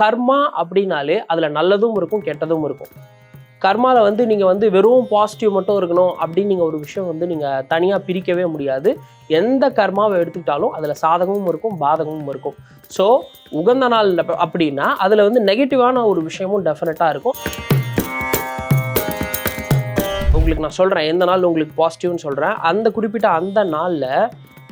கர்மா அப்படின்னாலே அதில் நல்லதும் இருக்கும் கெட்டதும் இருக்கும். கர்மாவில் வந்து நீங்கள் வந்து வெறும் பாசிட்டிவ் மட்டும் இருக்கணும் அப்படின்னு நீங்கள் ஒரு விஷயம் வந்து நீங்கள் தனியாக பிரிக்கவே முடியாது. எந்த கர்மாவை எடுத்துக்கிட்டாலும் அதில் சாதகமும் இருக்கும் பாதகமும் இருக்கும். ஸோ உகந்த நாள் அப்படின்னா அதில் வந்து நெகட்டிவான ஒரு விஷயமும் டெஃபினட்டாக இருக்கும். உங்களுக்கு நான் சொல்கிறேன் எந்த நாள் உங்களுக்கு பாசிட்டிவ்னு சொல்கிறேன் அந்த குறிப்பிட்ட அந்த நாளில்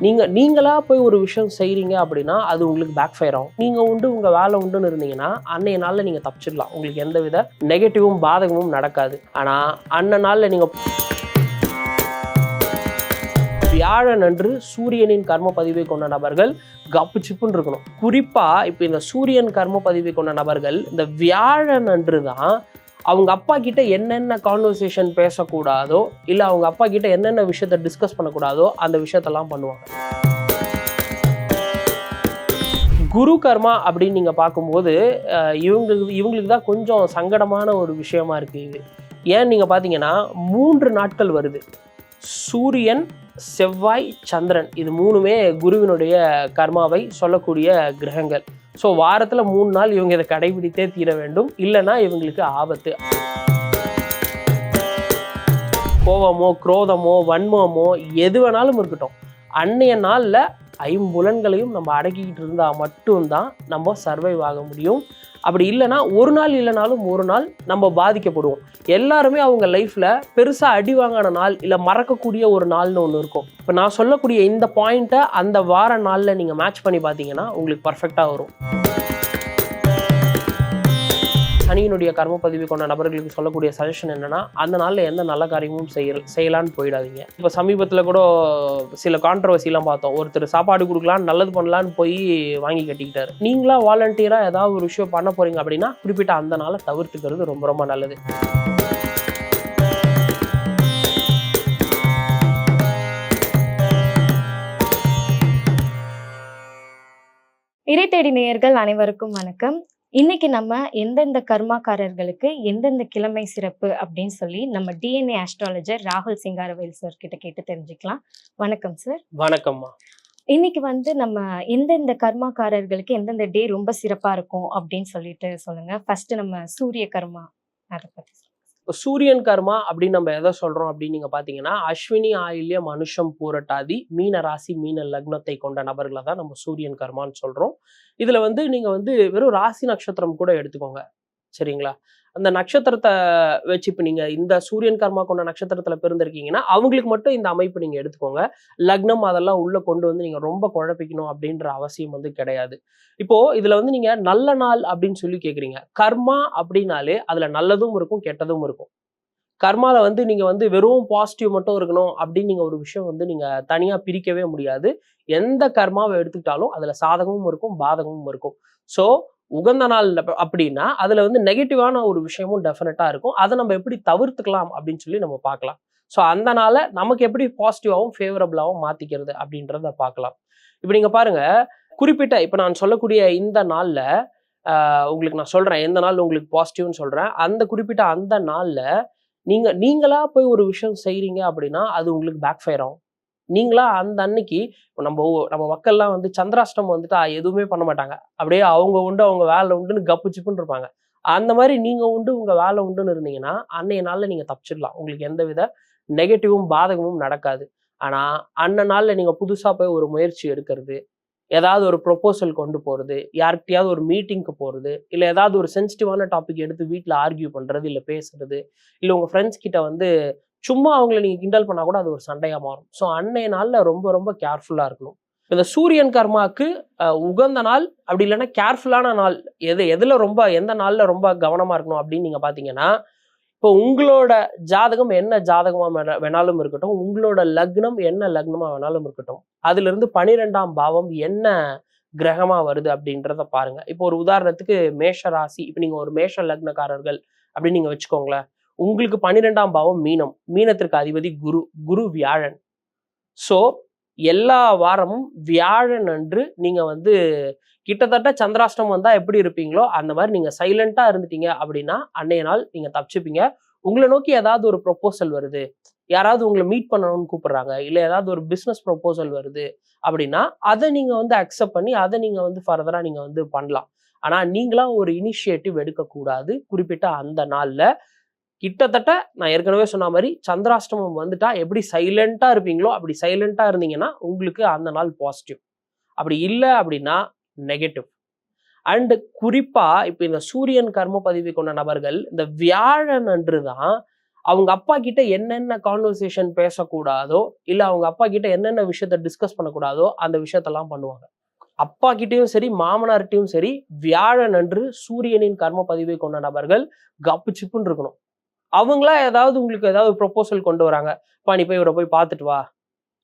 நீங்க நீங்களா போய் ஒரு விஷயம் செய்கிறீங்க அப்படின்னா அது உங்களுக்கு பேக் ஃபயர் ஆகும். நீங்க உண்டு உங்க வேலை உண்டுன்னு இருந்தீங்கன்னா அன்னைய நாள்ல நீங்க தப்பிச்சிடலாம். உங்களுக்கு எந்த வித நெகட்டிவும் பாதகமும் நடக்காது. ஆனா அன்ன நாள்ல நீங்க வியாழன் அன்று சூரியனின் கர்ம பதிவை கொண்ட நபர்கள் கப்பு சிப்புன்னு இருக்கணும். குறிப்பா இப்போ இந்த சூரியன் கர்ம பதிவை கொண்ட நபர்கள் இந்த வியாழன் அன்று தான் அவங்க அப்பா கிட்ட என்னென்ன கான்வர்சேஷன் பேசக்கூடாதோ இல்லை அவங்க அப்பா கிட்ட என்னென்ன விஷயத்த டிஸ்கஸ் பண்ணக்கூடாதோ அந்த விஷயத்தெல்லாம் பண்ணுவாங்க. குரு கர்மா அப்படின்னு நீங்கள் பார்க்கும்போது இவங்களுக்கு இவங்களுக்கு தான் கொஞ்சம் சங்கடமான ஒரு விஷயமா இருக்கு இது. ஏன் நீங்கள் பார்த்தீங்கன்னா மூன்று நாட்கள் வருது. சூரியன் செவ்வாய் சந்திரன் இது மூணுமே குருவினுடைய கர்மாவை சொல்லக்கூடிய கிரகங்கள். ஸோ வாரத்தில் மூணு நாள் இவங்க இதை கடைபிடித்தே தீர வேண்டும். இல்லைன்னா இவங்களுக்கு ஆபத்து. கோவமோ குரோதமோ வன்மமோ எது வேணாலும் இருக்கட்டும். அன்னைய நாளில் ஐம்புலன்களையும் நம்ம அடக்கிக்கிட்டு இருந்தால் மட்டும்தான் நம்ம சர்வைவ் ஆக முடியும். அப்படி இல்லைன்னா ஒரு நாள் இல்லைனாலும் ஒரு நாள் நம்ம பாதிக்கப்படுவோம். எல்லாருமே அவங்க லைஃப்பில் பெருசாக அடி வாங்கின நாள் இல்லை மறக்கக்கூடிய ஒரு நாள்னு ஒன்று இருக்கும். இப்போ நான் சொல்லக்கூடிய இந்த பாயிண்ட்டை அந்த வார நாளில் நீங்கள் மேட்ச் பண்ணி பார்த்தீங்கன்னா உங்களுக்கு பர்ஃபெக்டாக வரும். சனியினுடைய கர்ம பதிவு கொண்ட நபர்களுக்கு சொல்லக்கூடிய சஜஷன் என்னன்னா அந்த நாளில் எந்த நல்ல காரியமும் செய்ய செய்யலான்னு போயிடாதீங்க. இப்போ சமீபத்தில் கூட சில கான்ட்ரவர்சிலாம் பார்த்தோம். ஒருத்தர் சாப்பாடு கொடுக்கலாம் நல்லது பண்ணலான்னு போய் வாங்கி கட்டிக்கிட்டாரு. நீங்களா வாலண்டியராக ஏதாவது ஒரு விஷயம் பண்ண போறீங்க அப்படின்னா குறிப்பிட்ட அந்த நாளை தவிர்த்துக்கிறது ரொம்ப ரொம்ப நல்லது. இறை தேடி நேயர்கள் அனைவருக்கும் வணக்கம். இன்னைக்கு நம்ம எந்தெந்த கர்மாக்காரர்களுக்கு எந்தெந்த கிழமை சிறப்பு அப்படின்னு சொல்லி நம்ம டிஎன்ஏ ஆஸ்ட்ராலஜர் ராகுல் சிங்காரவேல் சார் கிட்ட கேட்டு தெரிஞ்சுக்கலாம். வணக்கம் சார் வணக்கம்மா. இன்னைக்கு வந்து நம்ம எந்தெந்த கர்மாக்காரர்களுக்கு எந்தெந்த டே ரொம்ப சிறப்பா இருக்கும் அப்படின்னு சொல்லிட்டு சொல்லுங்க. ஃபர்ஸ்ட் நம்ம சூரிய கர்மா அதை பத்தி. இப்போ சூரியன் கர்மா அப்படின்னு நம்ம எதை சொல்றோம் அப்படின்னு நீங்க பாத்தீங்கன்னா அஸ்வினி ஆயில்ய மனுஷம் பூரட்டாதி மீன ராசி மீன லக்னத்தை கொண்ட நபர்களை தான் நம்ம சூரியன் கர்மான்னு சொல்றோம். இதுல வந்து நீங்க வந்து வெறும் ராசி நட்சத்திரம் கூட எடுத்துக்கோங்க. சரிங்களா? அந்த நட்சத்திரத்தை வச்சு இப்போ நீங்கள் இந்த சூரியன் கர்மா கொண்ட நட்சத்திரத்தில் பிறந்திருக்கீங்கன்னா அவங்களுக்கு மட்டும் இந்த அமைப்பு நீங்கள் எடுத்துக்கோங்க. லக்னம் அதெல்லாம் உள்ளே கொண்டு வந்து நீங்கள் ரொம்ப குழப்பிக்கணும் அப்படின்ற அவசியம் வந்து கிடையாது. இப்போது இதில் வந்து நீங்கள் நல்ல நாள் அப்படின்னு சொல்லி கேட்குறீங்க கர்மா அப்படின்னாலே அதில் நல்லதும் இருக்கும் கெட்டதும் இருக்கும். கர்மால வந்து நீங்கள் வந்து வெறும் பாசிட்டிவ் மட்டும் இருக்கணும் அப்படின்னு நீங்கள் ஒரு விஷயம் வந்து நீங்கள் தனியாக பிரிக்கவே முடியாது. எந்த கர்மாவை எடுத்துக்கிட்டாலும் அதில் சாதகமும் இருக்கும் பாதகமும் இருக்கும். ஸோ உகந்த நாள் அப்படின்னா அதில் வந்து நெகட்டிவான ஒரு விஷயமும் டெஃபினட்டாக இருக்கும். அதை நம்ம எப்படி தவிர்த்துக்கலாம் அப்படின்னு சொல்லி நம்ம பார்க்கலாம். ஸோ அந்த நாளை நமக்கு எப்படி பாசிட்டிவாகவும் ஃபேவரபிளாகவும் மாற்றிக்கிறது அப்படின்றத பார்க்கலாம். இப்போ நீங்கள் பாருங்க குறிப்பிட்ட இப்போ நான் சொல்லக்கூடிய இந்த நாளில் உங்களுக்கு நான் சொல்கிறேன் எந்த நாள் உங்களுக்கு பாசிட்டிவ்னு சொல்கிறேன் அந்த குறிப்பிட்ட அந்த நாளில் நீங்கள் நீங்களாக போய் ஒரு விஷயம் செய்கிறீங்க அப்படின்னா அது உங்களுக்கு பேக் ஃபயர் ஆகும். நீங்களா அந்த அன்னைக்கு இப்போ நம்ம நம்ம மக்கள்லாம் வந்து சந்திராஷ்டம் வந்துட்டு எதுவுமே பண்ண மாட்டாங்க. அப்படியே அவங்க உண்டு அவங்க வேலை உண்டுன்னு கப்பு சிப்புன்னு இருப்பாங்க. அந்த மாதிரி நீங்க உண்டு உங்க வேலை உண்டுன்னு இருந்தீங்கன்னா அன்னைய நாள்ல நீங்க தப்பிச்சிடலாம். உங்களுக்கு எந்த வித நெகட்டிவும் பாதகமும் நடக்காது. ஆனா அன்ன நாள்ல நீங்க புதுசா போய் ஒரு முயற்சி எடுக்கிறது ஏதாவது ஒரு ப்ரொப்போசல் கொண்டு போறது யார்கிட்டயாவது ஒரு மீட்டிங்க்கு போறது இல்ல ஏதாவது ஒரு சென்சிட்டிவான டாபிக் எடுத்து வீட்டில் ஆர்கியூ பண்றது இல்ல பேசுறது இல்ல உங்க ஃப்ரெண்ட்ஸ் கிட்ட வந்து சும்மா அவங்கள நீங்க கிண்டல் பண்ணா கூட அது ஒரு சண்டையா மாறும். ஸோ அன்னைய நாள்ல ரொம்ப ரொம்ப கேர்ஃபுல்லா இருக்கணும். இந்த சூரியன் கர்மாக்கு உகந்த நாள் அப்படி இல்லைன்னா கேர்ஃபுல்லான நாள் எது எதுல ரொம்ப எந்த நாள்ல ரொம்ப கவனமா இருக்கணும் அப்படின்னு நீங்க பாத்தீங்கன்னா இப்போ உங்களோட ஜாதகம் என்ன ஜாதகமா வேணாலும் இருக்கட்டும் உங்களோட லக்னம் என்ன லக்னமா வேணாலும் இருக்கட்டும் அதுல இருந்து பனிரெண்டாம் பாவம் என்ன கிரகமா வருது அப்படின்றத பாருங்க. இப்போ ஒரு உதாரணத்துக்கு மேஷ ராசி இப்போ நீங்க ஒரு மேஷ லக்னக்காரர்கள் அப்படின்னு நீங்க வச்சுக்கோங்களேன். உங்களுக்கு பன்னிரெண்டாம் பாவம் மீனம். மீனத்திற்கு அதிபதி குரு குரு வியாழன். ஸோ எல்லா வாரமும் வியாழன் அன்று நீங்கள் வந்து கிட்டத்தட்ட சந்திராஷ்டம் வந்தால் எப்படி இருப்பீங்களோ அந்த மாதிரி நீங்கள் சைலண்ட்டாக இருந்துட்டீங்க அப்படின்னா அன்னைய நாள் நீங்கள் தப்பிச்சுப்பீங்க. உங்களை நோக்கி ஏதாவது ஒரு ப்ரொபோசல் வருது. யாராவது உங்களை மீட் பண்ணணும்னு கூப்பிடுறாங்க. இல்லை ஏதாவது ஒரு பிஸ்னஸ் ப்ரொபோசல் வருது அப்படின்னா அதை நீங்கள் வந்து அக்செப்ட் பண்ணி அதை நீங்கள் வந்து ஃபர்தராக நீங்கள் வந்து பண்ணலாம். ஆனால் நீங்களாக ஒரு இனிஷியேட்டிவ் எடுக்கக்கூடாது. குறிப்பிட்ட அந்த நாளில் கிட்டத்தட்ட நான் ஏற்கனவே சொன்ன மாதிரி சந்திராஷ்டமம் வந்துட்டா எப்படி சைலண்டா இருப்பீங்களோ அப்படி சைலண்டா இருந்தீங்கன்னா உங்களுக்கு அந்த நாள் பாசிட்டிவ் அப்படி இல்லை அப்படின்னா நெகட்டிவ் அண்டு குறிப்பாக இப்போ இந்த சூரியன் கர்ம பதிவு கொண்ட நபர்கள் இந்த வியாழன் அன்று தான் அவங்க அப்பா கிட்ட என்னென்ன கான்வர்சேஷன் பேசக்கூடாதோ இல்லை அவங்க அப்பா கிட்ட என்னென்ன விஷயத்த டிஸ்கஸ் பண்ணக்கூடாதோ அந்த விஷயத்தெல்லாம் பண்ணுவாங்க. அப்பா கிட்டேயும் சரி மாமனார்கிட்டையும் சரி வியாழன் அன்று சூரியனின் கர்ம பதிவை கொண்ட நபர்கள் கப்பு சிப்புன்னு இருக்கணும். அவங்களா ஏதாவது உங்களுக்கு ஏதாவது ப்ரொபோசல் கொண்டு வராங்க. பா நீ போய் இவரை போய் பார்த்துட்டு வா.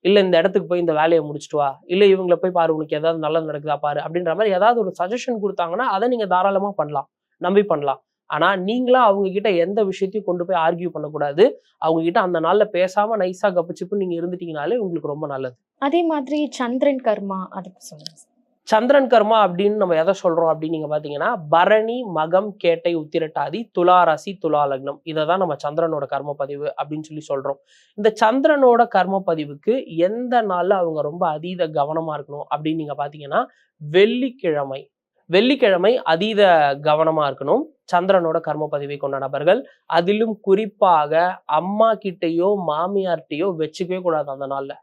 இல்லை இந்த இடத்துக்கு போய் இந்த வேலையை முடிச்சுட்டு வா. இல்லை இவங்களை போய் பாரு உனக்கு ஏதாவது நல்லது நடக்குதா பாரு அப்படின்ற மாதிரி ஏதாவது ஒரு சஜஷன் கொடுத்தாங்கன்னா அதை நீங்க தாராளமா பண்ணலாம். நம்பி பண்ணலாம். ஆனா நீங்களா அவங்க கிட்ட எந்த விஷயத்தையும் கொண்டு போய் ஆர்கியூ பண்ணக்கூடாது. அவங்க கிட்ட அந்த நாளில் பேசாமல் நைஸாக கப்பிச்சுப்பு நீங்கள் இருந்துட்டீங்கனாலே உங்களுக்கு ரொம்ப நல்லது. அதே மாதிரி சந்திரன் கர்மா அதை சொல்லுங்க. சார் சந்திரன் கர்மா அப்படின்னு நம்ம எதை சொல்றோம் அப்படின்னு நீங்க பாத்தீங்கன்னா பரணி மகம் கேட்டை உத்திரட்டாதி துலா ராசி துலா லக்னம் இதை தான் நம்ம சந்திரனோட கர்ம பதிவு அப்படின்னு சொல்லி சொல்றோம். இந்த சந்திரனோட கர்ம பதிவுக்கு எந்த நாள்ல அவங்க ரொம்ப அதீத கவனமா இருக்கணும் அப்படின்னு நீங்க பாத்தீங்கன்னா வெள்ளிக்கிழமை. வெள்ளிக்கிழமை அதீத கவனமா இருக்கணும். சந்திரனோட கர்ம பதிவை கொண்ட நபர்கள். அதிலும் குறிப்பாக அம்மா கிட்டேயோ மாமியார்கிட்டயோ வச்சுக்கவே கூடாது அந்த நாள்ல.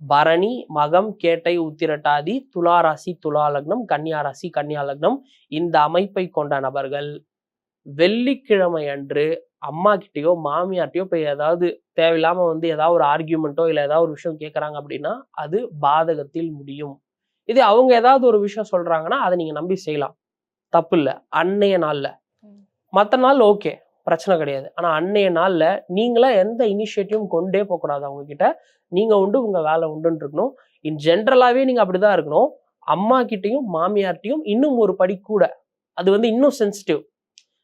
பரணி மகம் கேட்டை உத்திரட்டாதி துலா ராசி துலா லக்னம் கன்னியா ராசி கன்னியா லக்னம் இந்த அமைப்பை கொண்ட நபர்கள். வெள்ளிக்கிழமை அன்று அம்மா கிட்டயோ மாமியார்ட்டையோ போய் ஏதாவது தேவையில்லாம வந்து ஏதாவது ஒரு ஆர்கியூமெண்ட்டோ இல்லை ஏதாவது ஒரு விஷயம் கேட்குறாங்க அப்படின்னா அது பாதகத்தில் முடியும். இது அவங்க ஏதாவது ஒரு விஷயம் சொல்றாங்கன்னா அதை நீங்க நம்பி செய்யலாம். தப்பு இல்லை. அன்னைய நாள்ல. மற்ற நாள் ஓகே. பிரச்சனை கிடையாது. ஆனா அன்னைய நாள்ல நீங்களா எந்த இனிஷியேட்டிவும் கொண்டே போகக்கூடாது. அவங்க கிட்ட நீங்க உண்டு உங்க வேலை உண்டுன்னு இருக்கணும் இன் ஜென்ரலாவே நீங்க அப்படிதான் இருக்கணும். அம்மா கிட்டயும் மாமியார்ட்டையும் இன்னும் ஒரு படி கூட. அது வந்து இன்னும் சென்சிட்டிவ்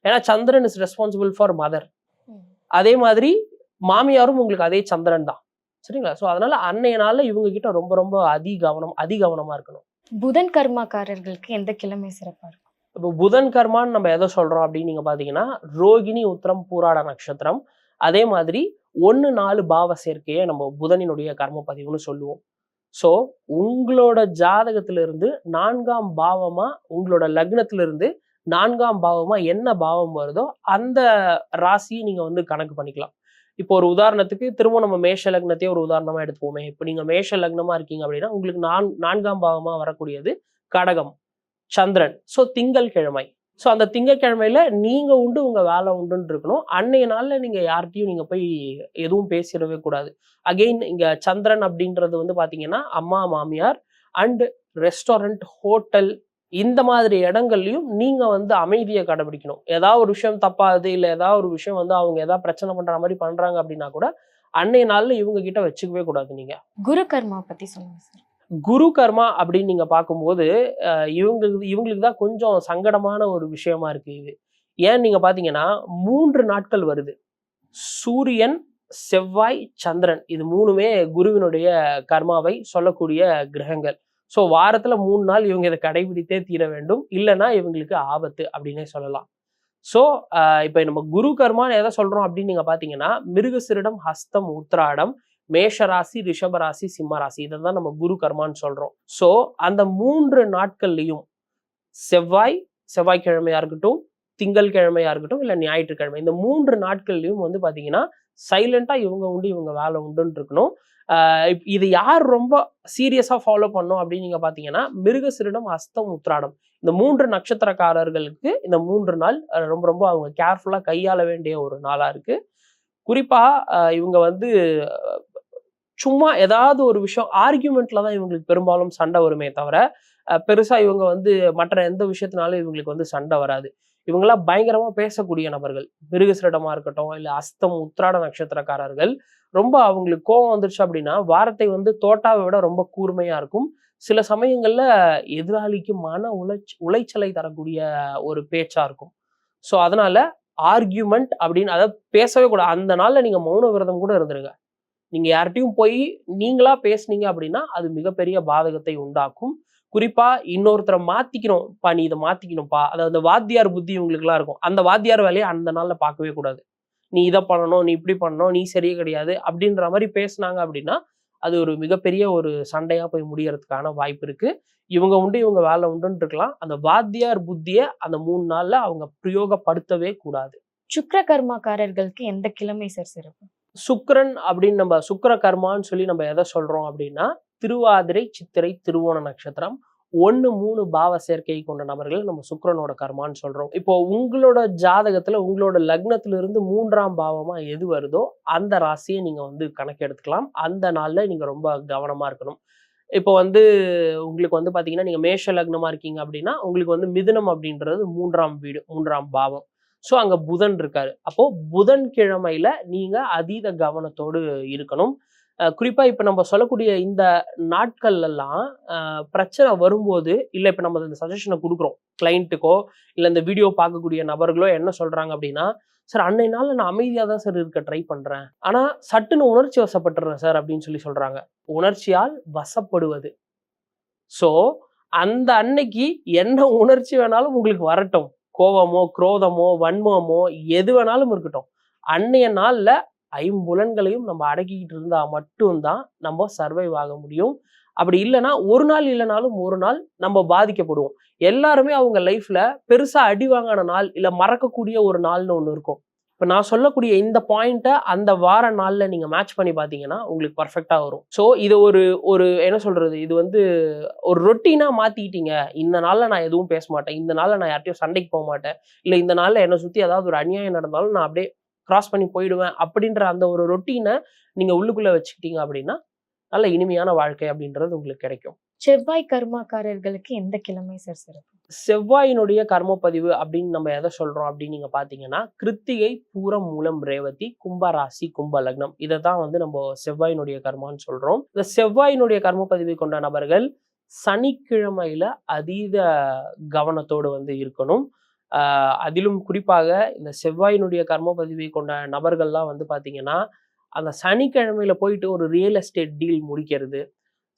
ஏன்னா Chandran is responsible for mother அதே மாதிரி மாமியாரும் உங்களுக்கு அதே சந்திரன் தான். சரிங்களா? ஸோ அதனால அன்னைய நாள்ல இவங்க கிட்ட ரொம்ப ரொம்ப அதி கவனம் அதி கவனமா இருக்கணும். புதன் கர்மாக்காரர்களுக்கு எந்த கிழமை சிறப்பா இருக்கும். இப்போ புதன் கர்மான்னு நம்ம எதை சொல்றோம் அப்படின்னு நீங்க பாத்தீங்கன்னா ரோகிணி உத்திரம் பூராட நட்சத்திரம். அதே மாதிரி ஒன்று நாலு பாவ சேர்க்கையை நம்ம புதனினுடைய கர்ம பதிவுன்னு சொல்லுவோம். ஸோ உங்களோட ஜாதகத்திலிருந்து நான்காம் பாவமா உங்களோட லக்னத்துல இருந்து நான்காம் பாவமா என்ன பாவம் வருதோ அந்த ராசியை நீங்க வந்து கணக்கு பண்ணிக்கலாம். இப்போ ஒரு உதாரணத்துக்கு திரும்ப நம்ம மேஷ லக்னத்தையே ஒரு உதாரணமா எடுத்துப்போமே. இப்போ நீங்க மேஷ லக்னமா இருக்கீங்க அப்படின்னா உங்களுக்கு நான் நான்காம் பாவமா வரக்கூடியது கடகம். சந்திரன். ஸோ திங்கள் கிழமை. ஸோ அந்த திங்கட்கிழமையில நீங்க உண்டு உங்க வேலை உண்டுன்னு இருக்கணும். அன்னைய நாள்ல நீங்க யார்கிட்டயும் நீங்க போய் எதுவும் பேசிடவே கூடாது. அகெயின் இங்க சந்திரன் அப்படின்றது வந்து பாத்தீங்கன்னா அம்மா மாமியார் அண்டு ரெஸ்டாரண்ட் ஹோட்டல் இந்த மாதிரி இடங்கள்லையும் நீங்க வந்து அமைதியை கடைபிடிக்கணும். ஏதாவது ஒரு விஷயம் தப்பாது இல்லை ஏதாவது ஒரு விஷயம் வந்து அவங்க ஏதாவது பிரச்சனை பண்ற மாதிரி பண்றாங்க அப்படின்னா கூட அன்னைய நாள்ல இவங்க கிட்ட வச்சுக்கவே கூடாது நீங்க. குரு கர்மா பத்தி சொல்லுங்க சார் குரு கர்மா அப்படின்னு நீங்க பார்க்கும்போது இவங்களுக்கு இவங்களுக்கு தான் கொஞ்சம் சங்கடமான ஒரு விஷயமா இருக்கு இது. ஏன் நீங்க பாத்தீங்கன்னா மூன்று நாட்கள் வருது. சூரியன் செவ்வாய் சந்திரன். இது மூணுமே குருவினுடைய கர்மாவை சொல்லக்கூடிய கிரகங்கள். ஸோ வாரத்துல மூணு நாள் இவங்க இதை கடைபிடித்தே தீர வேண்டும். இல்லைன்னா இவங்களுக்கு ஆபத்து அப்படின்னே சொல்லலாம். ஸோ இப்போ நம்ம குரு கர்மான்னு எதை சொல்றோம் அப்படின்னு நீங்க பாத்தீங்கன்னா மிருகசிரிடம் ஹஸ்தம் உத்ராடம் உத்திராடம் மேஷராசி ரிஷபராசி சிம்மராசி இதை தான் நம்ம குரு கர்மான்னு சொல்றோம். ஸோ அந்த மூன்று நாட்கள்லையும் செவ்வாய் செவ்வாய்க்கிழமையா இருக்கட்டும் திங்கள் கிழமையா இருக்கட்டும் இல்லை ஞாயிற்றுக்கிழமை இந்த மூன்று நாட்கள்லையும் வந்து பார்த்தீங்கன்னா சைலண்டாக இவங்க உண்டு இவங்க வேலை உண்டுன்னு இருக்கணும். இது யார் ரொம்ப சீரியஸாக ஃபாலோ பண்ணும் அப்படின்னு நீங்கள் பார்த்தீங்கன்னா மிருகசிரிடம் அஸ்தம் உத்ராடம் இந்த மூன்று நட்சத்திரக்காரர்களுக்கு இந்த மூன்று நாள் ரொம்ப ரொம்ப அவங்க கேர்ஃபுல்லாக கையாள வேண்டிய ஒரு நாளாக இருக்கு. குறிப்பாக இவங்க வந்து சும்மா ஏதாவது ஒரு விஷயம் ஆர்கியூமெண்ட்ல தான் இவங்களுக்கு பெரும்பாலும் சண்டை வருமே தவிர பெருசா இவங்க வந்து மற்ற எந்த விஷயத்தினாலும் இவங்களுக்கு வந்து சண்டை வராது. இவங்கெல்லாம் பயங்கரமா பேசக்கூடிய நபர்கள். மிருகசிரிடமா இருக்கட்டும் இல்ல அஸ்தம் உத்திராட நட்சத்திரக்காரர்கள். ரொம்ப அவங்களுக்கு கோவம் வந்துருச்சு அப்படின்னா வாரத்தை வந்து தோட்டாவை விட ரொம்ப கூர்மையா இருக்கும். சில சமயங்கள்ல எதிராளிக்கு மன உளைச் உளைச்சலை தரக்கூடிய ஒரு பேச்சா இருக்கும். ஸோ அதனால ஆர்கியூமெண்ட் அப்படின்னு அதாவது பேசவே கூடாது. அந்த நாள்ல நீங்க மௌன விரதம் கூட இருந்துருங்க. நீங்கள் யார்கிட்டையும் போய் நீங்களா பேசுனீங்க அப்படின்னா அது மிகப்பெரிய பாதகத்தை உண்டாக்கும். குறிப்பா இன்னொருத்தரை மாத்திக்கணும். பா நீ இதை மாத்திக்கணும்ப்பா. அதாவது அந்த வாத்தியார் புத்தி உங்களுக்குலாம் இருக்கும். அந்த வாத்தியார் வேலையை அந்த நாள்ல பார்க்கவே கூடாது. நீ இதை பண்ணணும் நீ இப்படி பண்ணணும் நீ சரியே கிடையாது அப்படின்ற மாதிரி பேசுனாங்க அப்படின்னா அது ஒரு மிகப்பெரிய ஒரு சண்டையா போய் முடியறதுக்கான வாய்ப்பு இருக்கு. இவங்க உண்டு இவங்க வேலை உண்டுன்னு இருக்கலாம். அந்த வாத்தியார் புத்தியை அந்த மூணு நாள்ல அவங்க பிரயோகப்படுத்தவே கூடாது. சுக்கர கர்மாக்காரர்களுக்கு எந்த கிழமை சார் சிறப்பு? சுக்கரன் அப்படின்னு நம்ம சுக்கர கர்மான்னு சொல்லி நம்ம எதை சொல்றோம் அப்படின்னா திருவாதிரை சித்திரை திருவோண நட்சத்திரம் ஒன்று மூணு பாவ சேர்க்கை கொண்ட நபர்கள் நம்ம சுக்கரனோட கர்மான்னு சொல்றோம். இப்போ உங்களோட ஜாதகத்துல உங்களோட லக்னத்திலிருந்து மூன்றாம் பாவமா எது வருதோ அந்த ராசியை நீங்க வந்து கணக்கு எடுத்துக்கலாம். அந்த நாளில் நீங்க ரொம்ப கவனமா இருக்கணும். இப்போ வந்து உங்களுக்கு வந்து பார்த்தீங்கன்னா நீங்கள் மேஷ லக்னமாக இருக்கீங்க அப்படின்னா உங்களுக்கு வந்து மிதுனம் அப்படின்றது மூன்றாம் வீடு மூன்றாம் பாவம். ஸோ அங்கே புதன் இருக்காரு. அப்போது புதன் கிழமையில நீங்கள் அதீத கவனத்தோடு இருக்கணும். குறிப்பாக இப்போ நம்ம சொல்லக்கூடிய இந்த நாட்கள்லாம் பிரச்சனை வரும்போது இல்லை இப்போ நம்ம இந்த சஜஷனை கொடுக்குறோம் கிளைண்ட்டுக்கோ இல்லை இந்த வீடியோ பார்க்கக்கூடிய நபர்களோ என்ன சொல்கிறாங்க அப்படின்னா சார் அன்னை நாளில் நான் அமைதியாக தான் சார் இருக்க ட்ரை பண்ணுறேன் ஆனால் சட்டுன்னு உணர்ச்சி வசப்பட்டுறேன் சார் அப்படின்னு சொல்லி சொல்கிறாங்க உணர்ச்சியால் வசப்படுவது. ஸோ அந்த அன்னைக்கு என்ன உணர்ச்சி வேணாலும் உங்களுக்கு வரட்டும். கோவமோ குரோதமோ வன்மமோ எது வேணாலும் இருக்கட்டும். அன்னைய நாளில் ஐம்புலன்களையும் நம்ம அடக்கிக்கிட்டு இருந்தால் மட்டும்தான் நம்ம சர்வைவ் ஆக முடியும். அப்படி இல்லைன்னா ஒரு நாள் இல்லைனாலும் ஒரு நாள் நம்ம பாதிக்கப்படுவோம். எல்லாருமே அவங்க லைஃப்ல பெருசா அடி வாங்கின நாள் இல்லை மறக்கக்கூடிய ஒரு நாள்னு ஒன்று இருக்கும். இப்போ நான் சொல்லக்கூடிய இந்த பாயிண்ட்டை அந்த வார நாளில் நீங்கள் மேட்ச் பண்ணி பார்த்தீங்கன்னா உங்களுக்கு பர்ஃபெக்டாக வரும். ஸோ இது ஒரு ஒரு என்ன சொல்கிறது இது வந்து ஒரு ரொட்டீனாக மாற்றிக்கிட்டீங்க இந்த நாளில் நான் எதுவும் பேச மாட்டேன். இந்த நாளில் நான் யார்ட்டையும் சண்டைக்கு போக மாட்டேன். இல்லை இந்த நாளில் என்னை சுற்றி ஏதாவது ஒரு அநியாயம் நடந்தாலும் நான் அப்படியே கிராஸ் பண்ணி போயிடுவேன். அப்படின்ற அந்த ஒரு ரொட்டீனை நீங்கள் உள்ளுக்குள்ளே வச்சுக்கிட்டீங்க அப்படின்னா நல்ல இனிமையான வாழ்க்கை அப்படின்றது உங்களுக்கு கிடைக்கும். செவ்வாய் கர்மாக்காரர்களுக்கு எந்த கிழமை சார் சிறப்பு? செவ்வாயினுடைய கர்மப்பதிவு அப்படின்னு நம்ம எதை சொல்றோம் அப்படின்னு நீங்க பாத்தீங்கன்னா கிருத்திகை பூரம் மூலம் ரேவதி கும்ப ராசி கும்ப லக்னம். இதை தான் வந்து நம்ம செவ்வாயினுடைய கர்மான்னு சொல்றோம். இந்த செவ்வாயினுடைய கர்மப்பதிவை கொண்ட நபர்கள் சனிக்கிழமையில அதீத கவனத்தோடு வந்து இருக்கணும். அதிலும் குறிப்பாக இந்த செவ்வாயினுடைய கர்மப்பதிவை கொண்ட நபர்கள்லாம் வந்து பாத்தீங்கன்னா அந்த சனிக்கிழமையில போயிட்டு ஒரு ரியல் எஸ்டேட் டீல் முடிக்கிறது.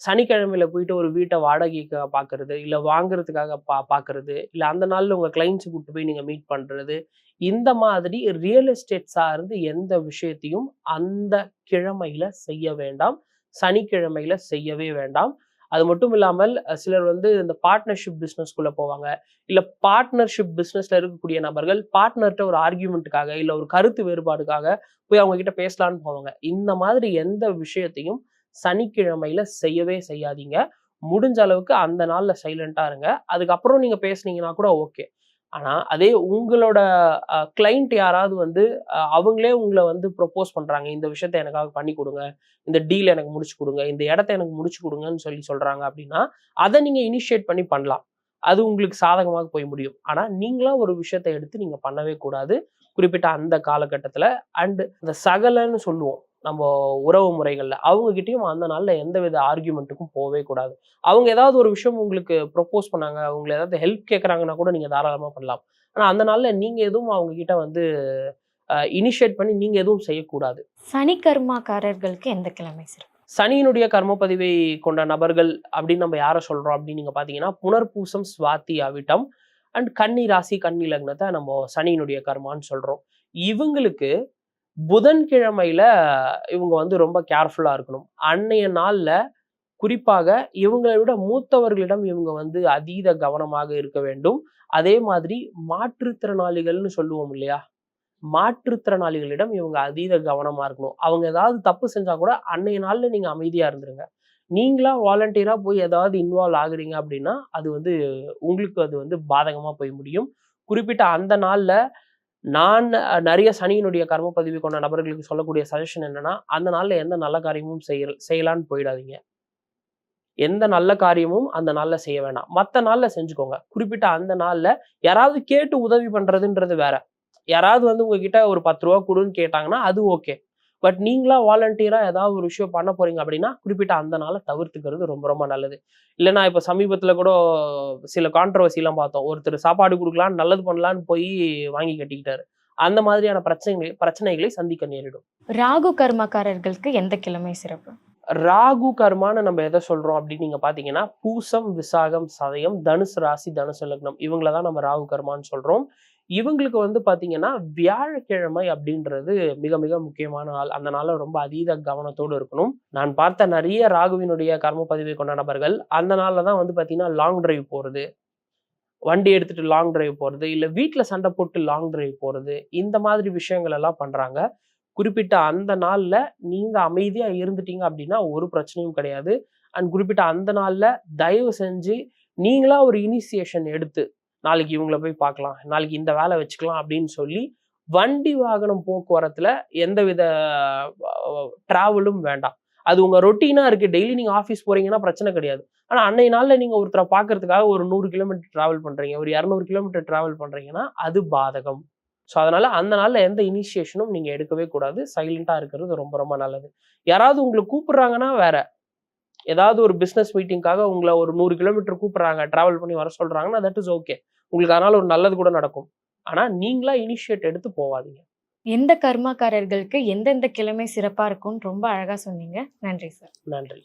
சனிக்கிழமையில போயிட்டு ஒரு வீட்டை வாடகைக்கு பார்க்கறது இல்லை வாங்குறதுக்காக பா பார்க்கறது இல்லை அந்த நாளில் உங்கள் கிளைண்ட்ஸை கூப்பிட்டு போய் நீங்கள் மீட் பண்ணுறது இந்த மாதிரி ரியல் எஸ்டேட் சார்ந்து எந்த விஷயத்தையும் அந்த கிழமையில் செய்ய வேண்டாம். சனிக்கிழமையில் செய்யவே வேண்டாம். அது மட்டும் இல்லாமல் சிலர் வந்து இந்த பார்ட்னர்ஷிப் பிஸ்னஸ்க்குள்ளே போவாங்க. இல்லை பார்ட்னர்ஷிப் பிஸ்னஸில் இருக்கக்கூடிய நபர்கள் பார்ட்னர்கிட்ட ஒரு ஆர்கியூமெண்ட்டுக்காக இல்லை ஒரு கருத்து வேறுபாடுக்காக போய் அவங்க கிட்ட பேசலான்னு போவாங்க. இந்த மாதிரி எந்த விஷயத்தையும் சனிக்கிழமையில செய்யவே செய்யாதீங்க. முடிஞ்ச அளவுக்கு அந்த நாளில் சைலண்டா இருங்க. அதுக்கப்புறம் நீங்கள் பேசுனீங்கன்னா கூட ஓகே ஆனால் அதே உங்களோட கிளைண்ட் யாராவது வந்து அவங்களே உங்களை வந்து ப்ரொப்போஸ் பண்ணுறாங்க இந்த விஷயத்த எனக்காக பண்ணி கொடுங்க. இந்த டீல் எனக்கு முடிச்சு கொடுங்க. இந்த இடத்த எனக்கு முடிச்சு கொடுங்கன்னு சொல்லி சொல்கிறாங்க அப்படின்னா அதை நீங்கள் இனிஷியேட் பண்ணி பண்ணலாம். அது உங்களுக்கு சாதகமாக போய் முடியும். ஆனால் நீங்களாம் ஒரு விஷயத்த எடுத்து நீங்கள் பண்ணவே கூடாது. குறிப்பிட்ட அந்த காலகட்டத்தில். அண்டு இந்த சகலன்னு சொல்லுவோம். நம்ம உறவு முறைகள்ல அவங்க கிட்டயும் அந்த நாள்ல எந்தவித ஆர்கியூமெண்ட்டுக்கும் போகவே கூடாது. அவங்க ஏதாவது ஒரு விஷயம் உங்களுக்கு ப்ரொப்போஸ் பண்ணாங்க அவங்க ஏதாவது ஹெல்ப் கேட்குறாங்கன்னா கூட நீங்க தாராளமா பண்ணலாம். ஆனா அந்த நாள்ல நீங்க எதுவும் அவங்க கிட்ட வந்து இனிஷியேட் பண்ணி நீங்க எதுவும் செய்யக்கூடாது. சனி கர்மாக்காரர்களுக்கு எந்த கிழமை சிறப்பு? சனியினுடைய கர்மப்பதிவை கொண்ட நபர்கள் அப்படின்னு நம்ம யாரை சொல்றோம் அப்படின்னு நீங்க பாத்தீங்கன்னா புனர்பூசம் சுவாதி அவிட்டம் அண்ட் கன்னி ராசி கன்னி லக்னத்தை நம்ம சனியினுடைய கர்மான்னு சொல்றோம். இவங்களுக்கு புதன்கிழமையில இவங்க வந்து ரொம்ப கேர்ஃபுல்லா இருக்கணும். அன்னைய நாள்ல குறிப்பாக இவங்களை விட மூத்தவர்களிடம் இவங்க வந்து அதீத கவனமாக இருக்க வேண்டும். அதே மாதிரி மாற்றுத்திறனாளிகள்னு சொல்லுவோம் இல்லையா? மாற்றுத்திறனாளிகளிடம் இவங்க அதீத கவனமா இருக்கணும். அவங்க ஏதாவது தப்பு செஞ்சா கூட அன்னைய நாள்ல நீங்க அமைதியா இருந்துருங்க. நீங்களா வாலண்டியரா போய் ஏதாவது இன்வால்வ் ஆகுறீங்க அப்படின்னா அது வந்து உங்களுக்கு அது வந்து பாதகமா போய் முடியும். குறிப்பிட்ட அந்த நாள்ல நான் நிறைய சனியினுடைய கர்மப்பதிவு கொண்ட நபர்களுக்கு சொல்லக்கூடிய சஜஷன் என்னன்னா அந்த நாளில் எந்த நல்ல காரியமும் செய்ய செய்யலான்னு போயிடாதீங்க. எந்த நல்ல காரியமும் அந்த நாளில் செய்ய வேண்டாம் மற்ற நாளில் செஞ்சுக்கோங்க. குறிப்பிட்ட அந்த நாளில் யாராவது கேட்டு உதவி பண்ணுறதுன்றது வேற. யாராவது வந்து உங்ககிட்ட ஒரு பத்து ரூபா கொடுன்னு கேட்டாங்கன்னா அது ஓகே பட் நீங்களா வாலண்டியரா ஏதாவது ஒரு விஷயம் பண்ண போறீங்க அப்படின்னா குறிப்பிட்ட அந்த நாளை தவிர்த்துக்கிறது ரொம்ப ரொம்ப நல்லது. இல்லைன்னா இப்போ சமீபத்துல கூட சில கான்ட்ரவர்சி எல்லாம் பார்த்தோம். ஒருத்தர் சாப்பாடு கொடுக்கலான்னு நல்லது பண்ணலான்னு போய் வாங்கி கட்டிக்கிட்டாரு. அந்த மாதிரியான பிரச்சனைகளை பிரச்சனைகளை சந்திக்க நேரிடும். ராகு கர்மாக்காரர்களுக்கு எந்த கிழமை சிறப்பு? ராகு கர்மான்னு நம்ம எதை சொல்றோம் அப்படின்னு நீங்க பாத்தீங்கன்னா பூசம் விசாகம் சதயம் தனுசு ராசி தனுசு லக்னம். இவங்கள தான் நம்ம ராகு கர்மான்னு சொல்றோம். இவங்களுக்கு வந்து பார்த்தீங்கன்னா வியாழக்கிழமை அப்படின்றது மிக மிக முக்கியமான நாள். அந்த நாளில் ரொம்ப அதீத கவனத்தோடு இருக்கணும். நான் பார்த்த நிறைய ராகுவினுடைய கர்ம பதிவை கொண்ட நபர்கள் அந்த நாளில் தான் வந்து பார்த்தீங்கன்னா லாங் டிரைவ் போகிறது வண்டி எடுத்துட்டு லாங் டிரைவ் போகிறது இல்லை வீட்டில் சண்டை போட்டு லாங் டிரைவ் போகிறது இந்த மாதிரி விஷயங்கள் எல்லாம் பண்ணுறாங்க குறிப்பிட்ட அந்த நாளில் நீங்கள் அமைதியாக இருந்துட்டீங்க அப்படின்னா ஒரு பிரச்சனையும் கிடையாது. அண்ட் குறிப்பிட்ட அந்த நாளில் தயவு செஞ்சு நீங்களா ஒரு இனிஷியேஷன் எடுத்து நாளைக்கு இவங்கள போய் பார்க்கலாம் நாளைக்கு இந்த வேலை வச்சுக்கலாம் அப்படின்னு சொல்லி வண்டி வாகனம் போக்குவரத்துல எந்தவித டிராவலும் வேண்டாம். அது உங்க ரொட்டீனா இருக்கு. டெய்லி நீங்க ஆஃபீஸ் போறீங்கன்னா பிரச்சனை கிடையாது. ஆனா அன்னை நாள்ல நீங்க ஒருத்தரை பார்க்கறதுக்காக ஒரு நூறு கிலோமீட்டர் டிராவல் பண்றீங்க. ஒரு இரநூறு கிலோமீட்டர் டிராவல் பண்றீங்கன்னா அது பாதகம். ஸோ அதனால அந்த நாள்ல எந்த இனிஷியேஷனும் நீங்க எடுக்கவே கூடாது. சைலண்டா இருக்கிறது ரொம்ப ரொம்ப நல்லது. யாராவது உங்களை கூப்பிடுறாங்கன்னா வேற ஏதாவது ஒரு பிசினஸ் மீட்டிங்காக உங்களை ஒரு நூறு கிலோமீட்டர் கூப்பிடுறாங்க டிராவல் பண்ணி வர சொல்றாங்கன்னா தட் இஸ் ஓகே உங்களுக்கு அதனால ஒரு நல்லது கூட நடக்கும். ஆனா நீங்களா இனிஷியேட் எடுத்து போவாதீங்க. எந்த கர்மாக்காரர்களுக்கு எந்தெந்த கிழமை சிறப்பா இருக்கும்னு ரொம்ப அழகா சொன்னீங்க. நன்றி சார் நன்றி.